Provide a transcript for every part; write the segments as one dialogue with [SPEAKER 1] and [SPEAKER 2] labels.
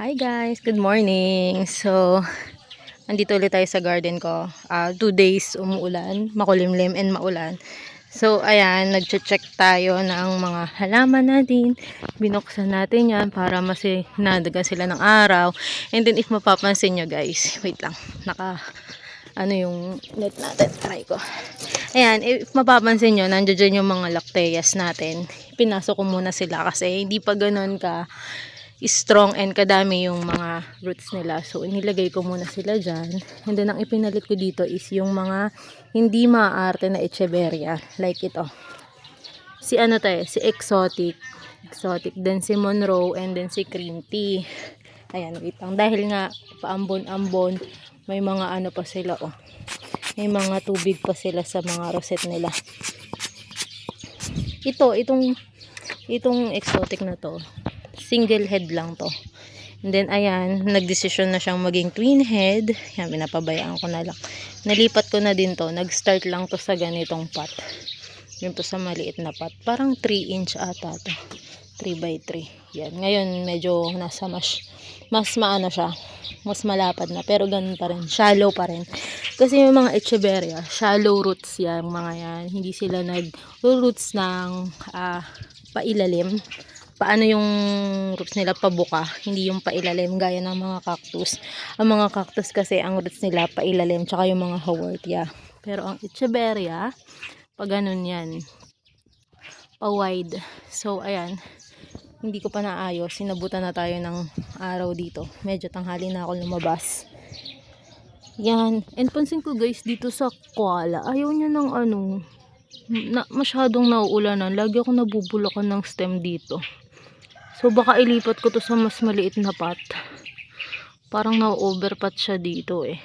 [SPEAKER 1] Hi guys, good morning. So, andito ulit tayo sa garden ko. Ah, two days umuulan, makulimlim and maulan. So, ayan, nagche-check tayo ng mga halaman natin. Binuksan natin yan para mas nadagan sila ng araw. And then, if mapapansin nyo guys, wait lang, naka, ano yung net natin, try ko. Ayan, if mapapansin nyo, nandiyan yung mga lacteas natin. Pinasok ko muna sila kasi hindi pa ganun ka strong and kadami yung mga roots nila. So, inilagay ko muna sila dyan. And then, ang ipinalit ko dito is yung mga hindi maaarte na echeveria. Like ito. Si ano to eh, si exotic. Exotic. Then si Monroe and then si cream tea. Ayan, wait lang. Dahil nga, paambon-ambon, may mga ano pa sila oh. May mga tubig pa sila sa mga rosette nila. Ito, itong itong exotic na to, single head lang to. And then, ayan, nagdesisyon na siyang maging twin head. Yan, pinapabayaan ko na lang. Nalipat ko na din to. Nag-start lang to sa ganitong pot. Yun to sa maliit na pot. Parang 3 inch ata to. 3 by 3. Yan. Ngayon, medyo nasa mas, mas maano siya. Mas malapad na. Pero ganun pa rin. Shallow pa rin. Kasi yung mga echeveria, shallow roots yan, mga yan. Hindi sila nag-roots ng ah, pailalim paano yung roots nila pabuka, hindi yung pailalim gaya ng mga cactus. Ang mga cactus kasi ang roots nila pailalim tsaka yung mga haworthia. Pero ang echeveria, pag ganun yan, pa-wide. So, ayan, hindi ko pa naayos. Sinabutan na tayo ng araw dito. Medyo tanghali na ako lumabas. Yan. And pansin ko guys, dito sa koala, ayaw niya ng ano, na, masyadong nauulanan. Lagi ako nabubulakan ng stem dito. So baka ilipat ko to sa mas maliit na pot. Parang na-overpot siya dito eh.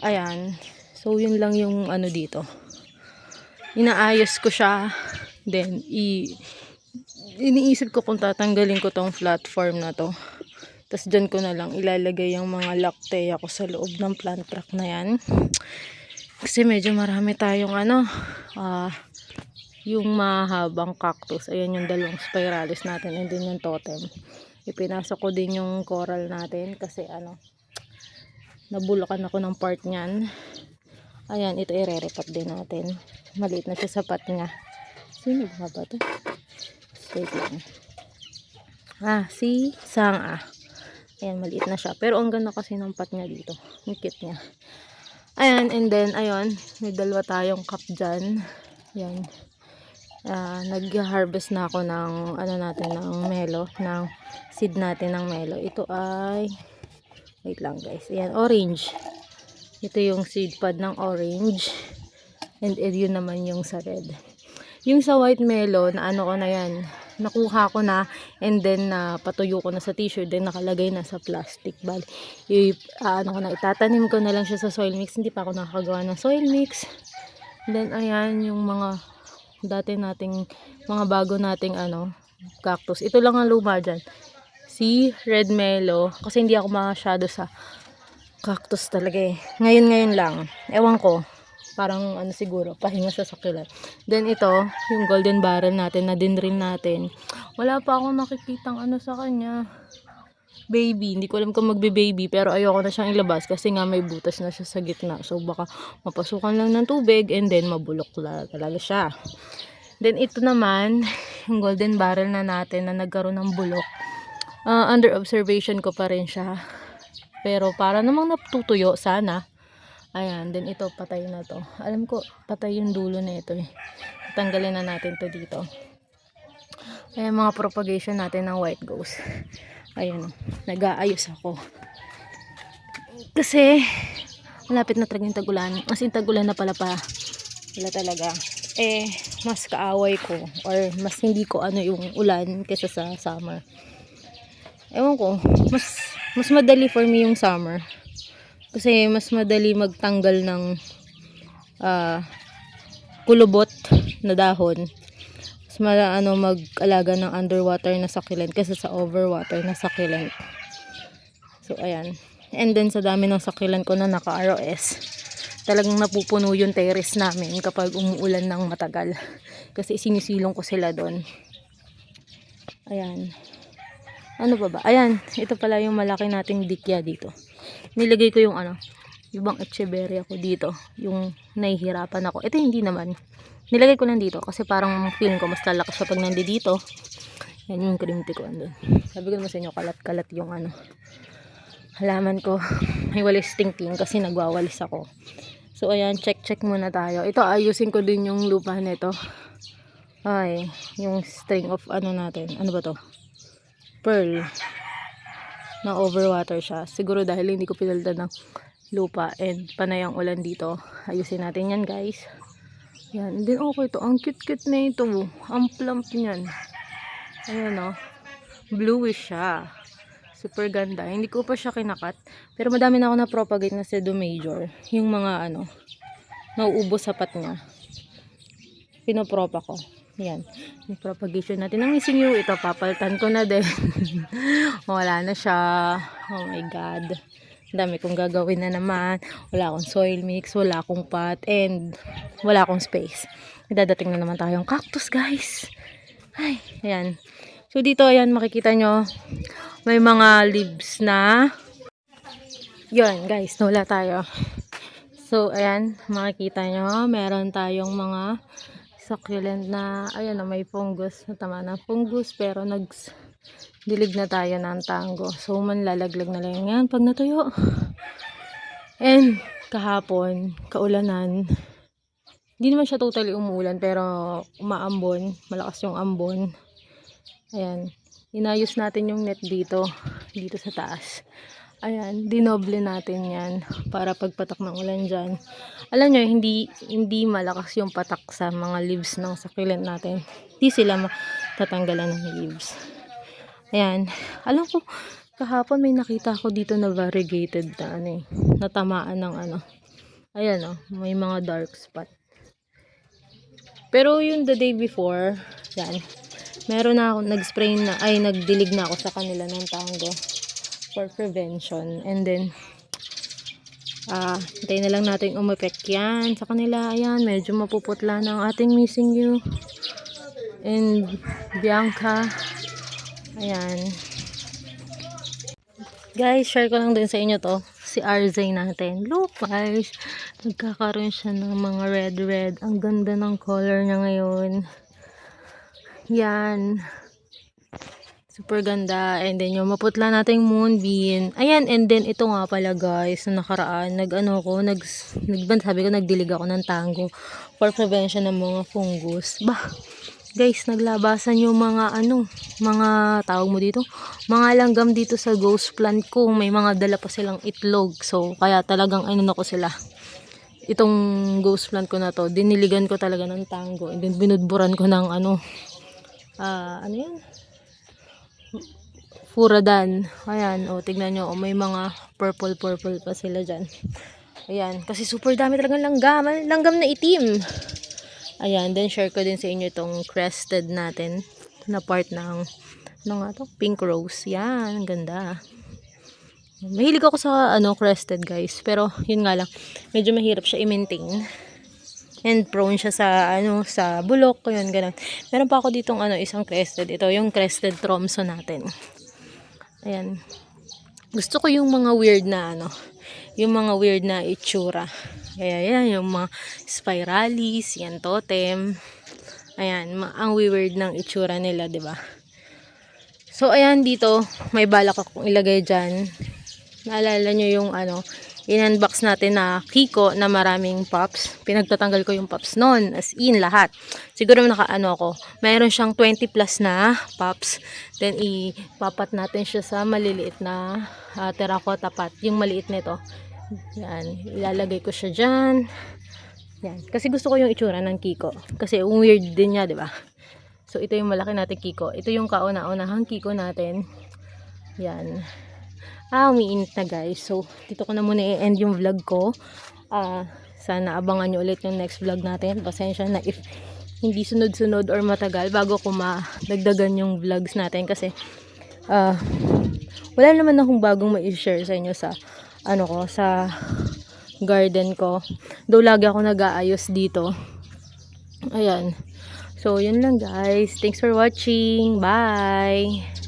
[SPEAKER 1] Ayan. So yun lang yung ano dito. Inaayos ko siya. Then i iniisip ko kung tatanggalin ko tong platform na to. Tapos dyan ko na lang ilalagay yung mga lactea ko sa loob ng plant truck na yan. Kasi medyo marami tayong ano, ah, yung mahabang cactus. Ayan yung dalawang spiralis natin and then yung totem. Ipinasok ko din yung coral natin kasi ano, nabulakan ako ng part niyan. Ayan, ito ire-repot din natin. Maliit na siya sa pot niya. Sino ba ba ito? Wait lang. Ah, si Sanga. Ayan, maliit na siya. Pero ang ganda kasi ng pot niya dito. Ang cute niya. Ayan, and then, ayun, may dalawa tayong cup dyan. Ayan. Ah, nag-harvest na ako ng, ano natin, ng melo, ng seed natin ng melo. Ito ay, wait lang guys. Ayan, orange. Ito yung seed pod ng orange. And, and yun naman yung sa red. Yung sa white melon, ano ko na yan, nakuha ko na and then na patuyo ko na sa t-shirt then nakalagay na sa plastic bal i ah, ano ko na itatanim ko na lang siya sa soil mix hindi pa ako nakakagawa ng soil mix then ayan yung mga dati nating mga bago nating ano cactus ito lang ang luma dyan si red mellow kasi hindi ako masyado sa cactus talaga eh ngayon ngayon lang ewan ko parang ano siguro, pahinga sa sakilan. Then ito, yung golden barrel natin na din rin natin. Wala pa akong nakikitang ano sa kanya. Baby, hindi ko alam kung magbe-baby pero ayoko na siyang ilabas kasi nga may butas na siya sa gitna. So baka mapasukan lang ng tubig and then mabulok la talaga siya. Then ito naman, yung golden barrel na natin na nagkaroon ng bulok. Ah, under observation ko pa rin siya. Pero para namang natutuyo sana. Ayan, then ito patay na to. Alam ko, patay yung dulo na ito eh. Tanggalin na natin to dito. Ayan mga propagation natin ng white ghost. Ayan, nag-aayos ako. Kasi, malapit na talaga yung tagulan. As in, tagulan na pala pa. Wala talaga. Eh, mas kaaway ko or mas hindi ko ano yung ulan kaysa sa summer. Ewan ko, mas mas madali for me yung summer. Kasi mas madali magtanggal ng ah, kulubot na dahon. Mas mala, ano, mag-alaga ng underwater na succulent kasi sa overwater na succulent. So, ayan. And then, sa dami ng succulent ko na naka-ROS, talagang napupuno yung terrace namin kapag umuulan ng matagal. Kasi sinisilong ko sila doon. Ayan. Ano ba ba? Ayan, ito pala yung malaki nating dikya dito. Nilagay ko yung ano, ibang echeveria ko dito. Yung nahihirapan ako. Ito hindi naman. Nilagay ko lang dito kasi parang feeling ko mas lalaki siya pag nandito. Yan yung krimti ko andun. Sabi ko naman sa inyo, kalat-kalat yung ano. Halaman ko. May walis ting-ting kasi nagwawalis ako. So ayan, check-check muna tayo. Ito, ayusin ko din yung lupa nito. Ay, yung string of ano natin. Ano ba to? Pearl. Na overwater siya. Siguro dahil hindi ko pinalitan ng lupa and panay ang ulan dito. Ayusin natin yan guys. Yan. Then okay to. Ang cute-cute na ito. Ang plump niyan. Ayan o. Bluish siya. Super ganda. Hindi ko pa siya kinakat. Pero madami na ako na propagate na sedo major. Yung mga ano, nauubos sa pat niya. Pinopropa ko. Yan. Yung propagation natin. Ang missing yung ito, papaltan ko na din. Wala na siya. Oh my God. Dami kong gagawin na naman. Wala akong soil mix, wala akong pot, and wala akong space. Dadating na naman tayong cactus, guys. Ay, ayan. So, dito, ayan, makikita nyo, may mga leaves na. Yun, guys, wala tayo. So, ayan, makikita nyo, meron tayong mga succulent na, ayan na, may fungus. Tama na, fungus, pero nag dilig na tayo ng tango. So, manlalaglag na lang yan pag natuyo. And, kahapon, kaulanan, hindi naman siya totally umuulan, pero umaambon, malakas yung ambon. Ayan, inayos natin yung net dito, dito sa taas. Ayan, dinoble natin yan para pagpatak ng ulan dyan. Alam nyo, hindi, hindi malakas yung patak sa mga leaves ng succulent natin. Hindi sila matatanggalan ng leaves. Ayan, alam ko, kahapon may nakita ako dito na variegated na ano eh, natamaan ng ano. Ayan oh, may mga dark spot. Pero yung the day before, yan, meron na ako, nag-spray na, ay, nagdilig na ako sa kanila ng tango for prevention. And then, ah, hintayin na lang natin umepek yan sa kanila. Ayan, medyo mapuputla ng ating missing you. And, Bianca, ayan. Guys, share ko lang din sa inyo to. Si RZ natin. Look guys, nagkakaroon siya ng mga red-red. Ang ganda ng color niya ngayon. Yan. Super ganda. And then yung maputla nating moonbeam. Ayan, and then ito nga pala guys, na nakaraan, nag-ano ko, nag, nag, sabi ko, nagdilig ako ng tango for prevention ng mga fungus. Bah, guys, naglabasan yung mga ano, mga tawag mo dito, mga langgam dito sa ghost plant ko. May mga dala pa silang itlog. So, kaya talagang ano ko sila. Itong ghost plant ko na to, diniligan ko talaga ng tango. And then binudburan ko ng ano, ah, ano yan? Furadan. Ayan, o, tignan nyo, o, may mga purple-purple pa sila dyan. Ayan, kasi super dami talagang langgam. Langgam na itim. Ayan, then share ko din sa inyo itong crested natin na part ng ano nga to? Pink rose. Yan, ang ganda. Mahilig ako sa ano crested guys, pero yun nga lang, medyo mahirap siya i-maintain. And prone siya sa ano sa bulok, yun ganun. Meron pa ako ditong ano isang crested. Ito yung crested tromso natin. Ayan. Gusto ko yung mga weird na ano, yung mga weird na itsura. Kaya yan, yung mga spiralis, yan totem. Ayan, ang weird ng itsura nila, ba? So ayan dito, may balak akong ilagay diyan. Naalala nyo yung ano, in-unbox natin na Kiko na maraming pops. Pinagtatanggal ko yung pops noon, as in lahat. Siguro nakaano ako, mayroon siyang 20 plus na pops. Then ipapat natin siya sa maliliit na uh, terracotta pot, yung maliit nito. Yan, ilalagay ko siya diyan. Yan, kasi gusto ko yung itsura ng Kiko. Kasi weird din niya, 'di ba? So ito yung malaki natin Kiko. Ito yung kauna-unahang Kiko natin. Yan. Ah, umiinit na guys. So, dito ko na muna i-end yung vlog ko. Ah, sana abangan nyo ulit yung next vlog natin. Pasensya na if hindi sunod-sunod or matagal bago ko madagdagan yung vlogs natin kasi ah, wala naman akong bagong ma-share sa inyo sa ano ko, sa garden ko. Though lagi ako nag-aayos dito. Ayan. So, yun lang guys. Thanks for watching. Bye!